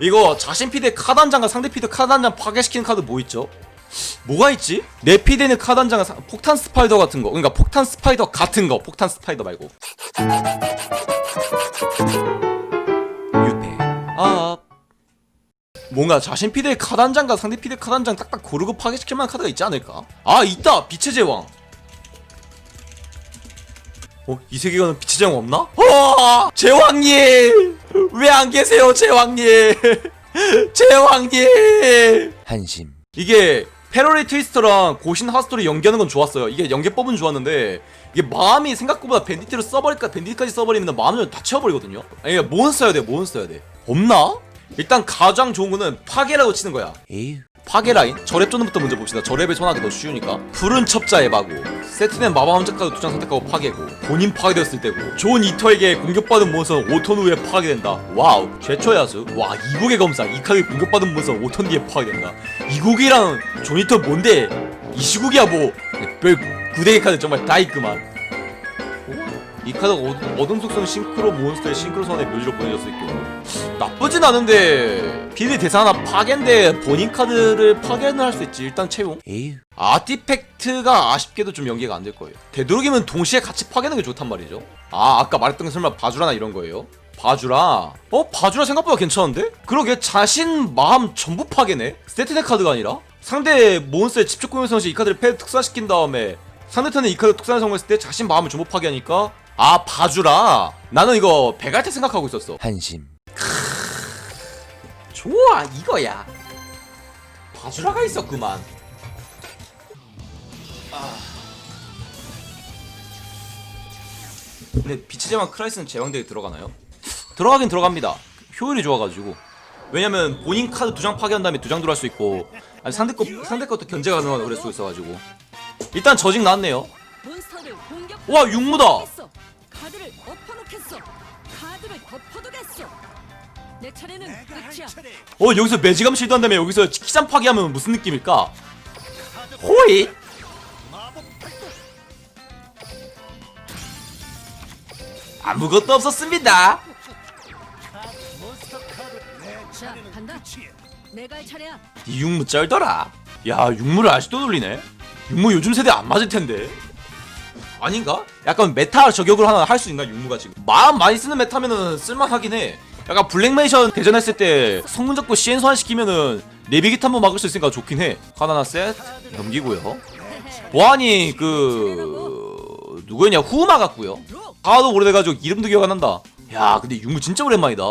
이거 자신 피드 카드 한 장과 상대 피드 카드 한 장 파괴시키는 카드 뭐 있죠? 뭐가 있지? 내 피드는 카드 한 장과 상- 폭탄 스파이더 같은 거 그러니까 폭탄 스파이더 같은 거 폭탄 스파이더 말고 유패 아 뭔가 자신 피드의 카드 한 장과 상대 피드 카드 한 장 딱딱 고르고 파괴시킬 만한 카드가 있지 않을까? 아 있다 빛의 제왕 어? 이 세계관은 빛의 제왕 없나? 어! 제왕님! 왜 안 계세요 제왕님? 제왕님! 한심. 이게 패러리 트위스터랑 고신 하스토리 연기하는 건 좋았어요. 이게 연계법은 좋았는데 이게 마음이 생각보다 밴디트를 써버릴까 밴디트까지 써버리면 마음을 다 채워버리거든요. 아니 모은 써야 돼모은 써야 돼? 없나? 일단 가장 좋은 거는 파괴라고 치는 거야. 에휴 파괴 라인? 저랩 조는부터 먼저 봅시다. 저랩을 손하기 더 쉬우니까. 푸른 첩자 에바고 세트된 마법 함자카드 두장 선택하고 파괴고 본인 파괴되었을 때고. 좋은 이터에게 공격받은 몬스터는 5턴 후에 파괴된다. 와우 최초 야수. 와 이국의 검사. 이 카드 공격받은 몬스터는 5턴 뒤에 파괴된다. 이국이랑 조니터 뭔데? 이 시국이야 뭐 별 구대기 카드 정말 다 있구만. 이 카드가 어둠, 어둠 속성 싱크로 몬스터의 싱크로 선에 묘지로 보내졌을 경우. 나쁘진 않은데 비리 대사 하나 파괴인데 본인 카드를 파괴는 할 수 있지 일단 채용. 에휴. 아티팩트가 아쉽게도 좀 연계가 안 될 거예요. 되도록이면 동시에 같이 파괴하는 게 좋단 말이죠. 아 아까 말했던 게 설마 바주라나 이런 거예요? 바주라? 어? 바주라 생각보다 괜찮은데? 그러게 자신 마음 전부 파괴네. 스태트덱 카드가 아니라? 상대 몬스터의 집중 공격 상시 이 카드를 패드 특사시킨 다음에 상대 턴에 이 카드 특사를 성공했을 때 자신 마음을 전부 파괴하니까? 아 바주라. 나는 이거 베갈테 생각하고 있었어. 한심 좋아 이거야. 바주라가 있었구만. 근데 빛의 제왕 크라이스는 제왕대에 들어가나요? 들어가긴 들어갑니다. 효율이 좋아가지고. 왜냐면 본인 카드 두 장 파괴한 다음에 두 장 들어갈 수 있고 아니 상대 거 상대 것도 견제 가능하고 그럴 수 있어가지고. 일단 저직 나왔네요. 와, 육무다. 내 차례는 끝이야. 어 여기서 매지감 실드 한 다음에 여기서 치키장 파괴하면 무슨 느낌일까? 호이 아무것도 없었습니다. 자, 간다. 내가 할 차례야. 이 육무 쩔더라. 야 육무를 아직도 돌리네. 육무 요즘 세대 안 맞을 텐데. 아닌가? 약간 메타 저격을 하나 할 수 있나 육무가 지금? 마음 많이 쓰는 메타면은 쓸만하긴 해. 약간 블랙메이션 대전했을 때 성문 잡고 시엔 소환시키면은 내비기 탐보 막을 수 있으니까 좋긴 해. 하나나 셋 넘기고요. 보안이 그 누구였냐 후마 같고요. 하도 오래돼가지고 이름도 기억 안 난다. 야 근데 육무 진짜 오랜만이다.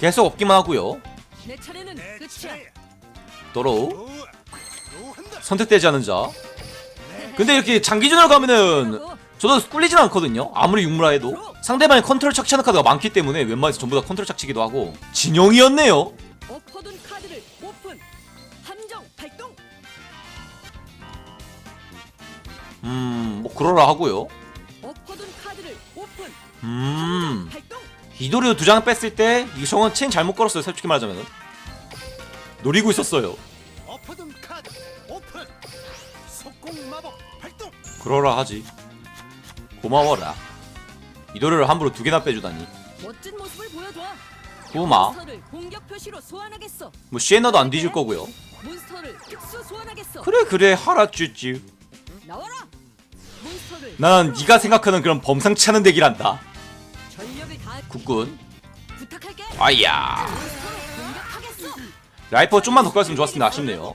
계속 없기만 하고요. 도로 선택되지 않은 자. 근데 이렇게 장기전으로 가면은 저도 꿀리진 않거든요. 아무리 육무라 해도 상대방이 컨트롤 착취하는 카드가 많기 때문에 웬만해서 전부 다 컨트롤 착취기도 하고 진영이었네요. 엎어둔 카드를 오픈. 함정 발동. 음, 뭐 그러라 하고요. 엎어둔 카드를 오픈. 음, 발동. 이도리오 두 장 뺐을 때이 정은 체인 잘못 걸었어요. 솔직히 말하자면 노리고 있었어요. 엎어둔 카드 오픈 속공 마법 발동 그러라 하지. 고마워라. 이도리를 함부로 두 개나 빼주다니. 멋진 모습을 보여줘. 고마. 몬스터를 공격 표시로 소환하겠어. 뭐 시에나도 안 뒤질 거고요. 몬스터를 특수 소환하겠어. 그래 그래 하라 쭈쭈. 나와라. 몬스터를 난 네가 생각하는 그런 범상치 않은 덱이란다. 전력을 다 국군. 부탁할게. 아야. 공격하겠어. 라이퍼 좀만 더 깔았으면 텐데 아쉽네요.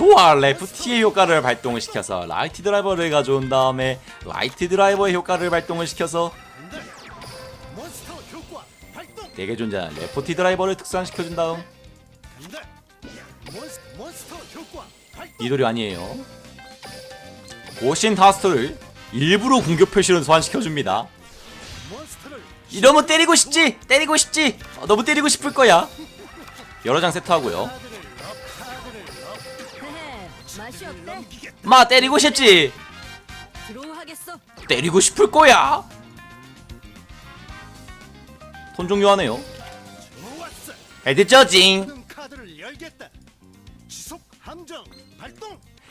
좋아 레프티의 효과를 발동을 시켜서 라이트 드라이버를 가져온 다음에 라이트 드라이버의 효과를 발동을 시켜서 내게 존재하는 레프티 드라이버를 특수화시켜준 다음 이도리 아니에요. 고신 다스터를 일부러 공격 표시로 소환시켜줍니다. 이러면 때리고 싶지? 때리고 싶지? 어, 너무 때리고 싶을 거야. 여러 장 세트하고요. 맛이 어때? 마 때리고 싶지? 드로우하겠어. 때리고 싶을 거야. 톤 종료하네요. 헤드 저징.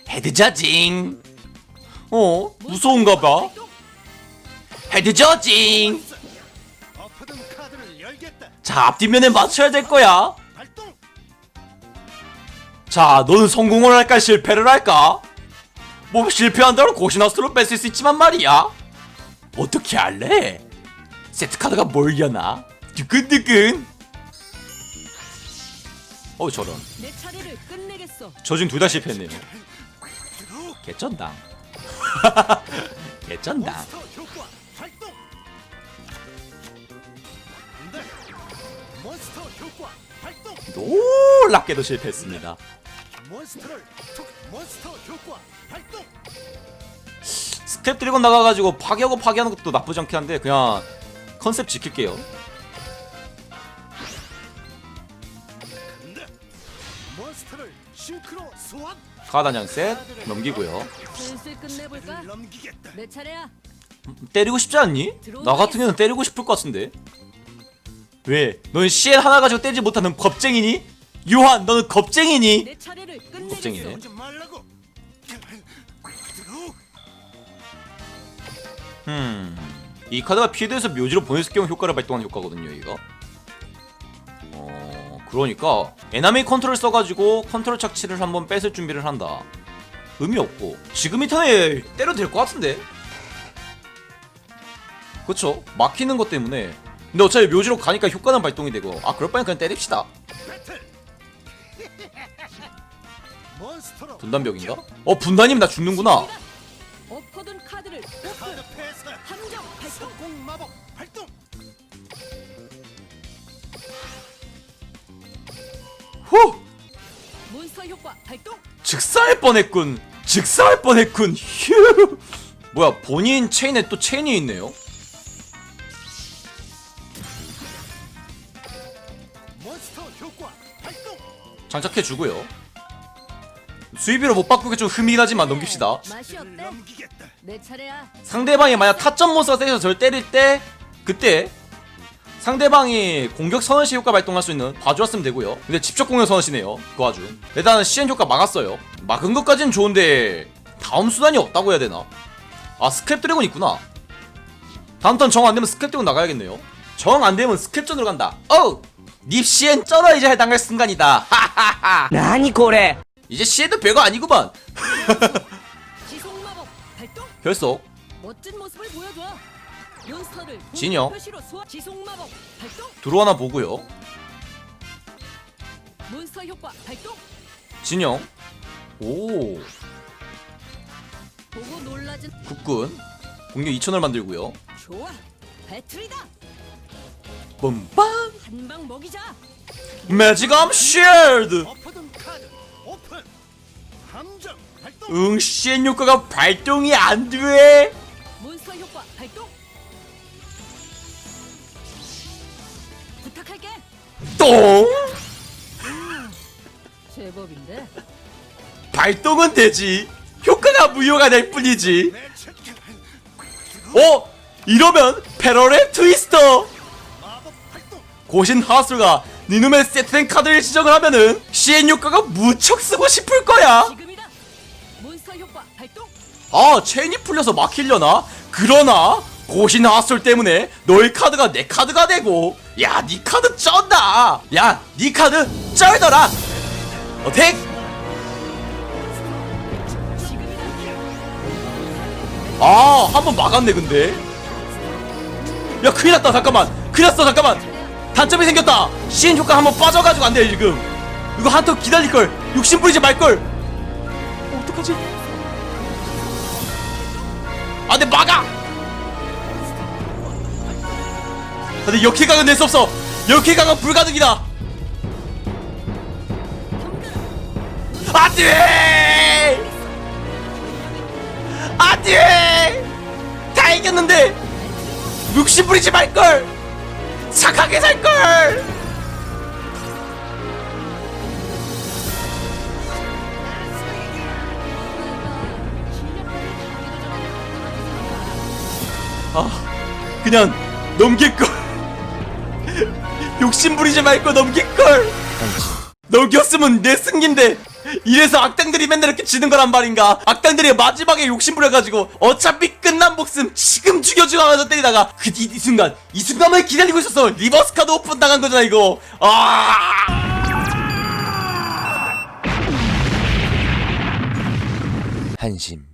헤드 저징. 어 무서운가 봐. 헤드 저징. 자 앞뒷면에 맞춰야 될 거야. 자 너는 성공을 할까 실패를 할까? 뭐 실패한다고 고시나스로 뺏을 수 있지만 말이야. 어떻게 할래? 세트 카드가 뭘 여나? 두근두근 어 저런. 내 차례를 끝내겠어. 저중둘다 실패했네요. 효과 발동. 네. 놀랍게도 실패했습니다 몬스터를 툭. 몬스터 효과 발동. 스텝 드래곤 나가가지고 파괴하고 파괴하는 것도 나쁘지 않긴 한데 그냥 컨셉 지킬게요 네. 몬스터를 싱크로 소환. 가단장 셋 넘기고요 차례야. 때리고 싶지 않니? 나 같은 경우는 때리고 싶을 것 같은데 왜? 넌 CN 하나 가지고 때리지 못하는 겁쟁이니? 요한 너는 겁쟁이니? 겁쟁이네. 음... 이 카드가 피해돼서 묘지로 보냈을 경우 효과를 발동하는 효과거든요 이거. 어... 그러니까 에나미 컨트롤 써가지고 컨트롤 착취를 한번 뺏을 준비를 한다. 의미 없고. 지금 이 턴에 때려도 될것 같은데? 그쵸? 막히는 것 때문에. 근데 어차피 묘지로 가니까 효과는 발동이 되고. 아 그럴 바엔 그냥 때립시다 분단벽인가? 어 분단이면 나 죽는구나 엎어둔 카드를 오픈. 카드 패스. 함정 발동. 속공 마법 발동. 후! 몬스터 효과 발동. 즉사할 뻔했군 즉사할 뻔했군 휴 뭐야 본인 체인에 또 체인이 있네요 몬스터 효과 발동. 장착해주고요 수입비로 못 바꾸게 좀 흠이긴 하지만 넘깁시다 맛이 어때? 넘기겠다. 내 차례야. 상대방이 만약 타점 몬스터 세에서 절 때릴 때 그때 상대방이 공격 선언시 효과 발동할 수 있는 봐주었으면 되고요 근데 직접 공격 선언시네요 그 아주 일단 CN 효과 막았어요 막은 것까지는 좋은데 다음 수단이 없다고 해야 되나 아 스크랩 드래곤 있구나 다음 턴 정 안되면 스크랩 드래곤 나가야겠네요 정 안되면 스크랩전으로 간다 어우 닙 CN 쩔어 이제 할 당할 순간이다 하하하 何これ 이제 CN도 별거 아니구만 지속 마법 발동. 결속 멋진 모습을 보여줘. 몬스터를 공격 진영. 표시로. 지속 마법 발동. 들어와나 보고요 몬스터 효과 발동. 진영 오 보고 놀라진. 국군 공격 2천을 만들고요 좋아. 배틀이다. 뿜빰 한방 먹이자. 매직암 쉴드 엎어둔 카드. 응 CN 효과가 발동이 안 돼 몬스터 효과 발동. 부탁할게. 똥 제법인데. 발동은 되지 효과가 무효가 될 뿐이지. 어? 이러면 패러렐 트위스터. 고신 하수가 니놈의 세트된 카드를 지정을 하면은 CN 효과가 무척 쓰고 싶을 거야 아 체인이 풀려서 막히려나? 그러나 고신 하술 때문에 너의 카드가 내 카드가 되고 야 니 카드 쩐다! 야 니 카드 쩔더라! 어택! 아 한 번 막았네 근데. 야 큰일 났다 잠깐만. 큰일 났어 잠깐만. 단점이 생겼다. CN 효과 한번 빠져가지고 안돼 지금. 이거 한 턴 기다릴걸. 욕심 부리지 말걸. 어, 어떡하지 아, 근데 막아! 아, 근데 역회각은 낼 수 없어! 역회각은 불가능이다! 안 돼! 안 돼! 다 이겼는데! 욕심 부리지 말걸! 착하게 살걸! 아, 그냥 넘길걸. 욕심 부리지 말고 넘길걸. 넘겼으면 내 승기인데 이래서 악당들이 맨날 이렇게 지는 거란 말인가 악당들이 마지막에 욕심부려가지고 어차피 끝난 목숨 지금 죽여주고 하면서 때리다가 그이 순간 이 순간만 기다리고 있었어 리버스 카드 오픈 당한 거잖아 이거 아 한심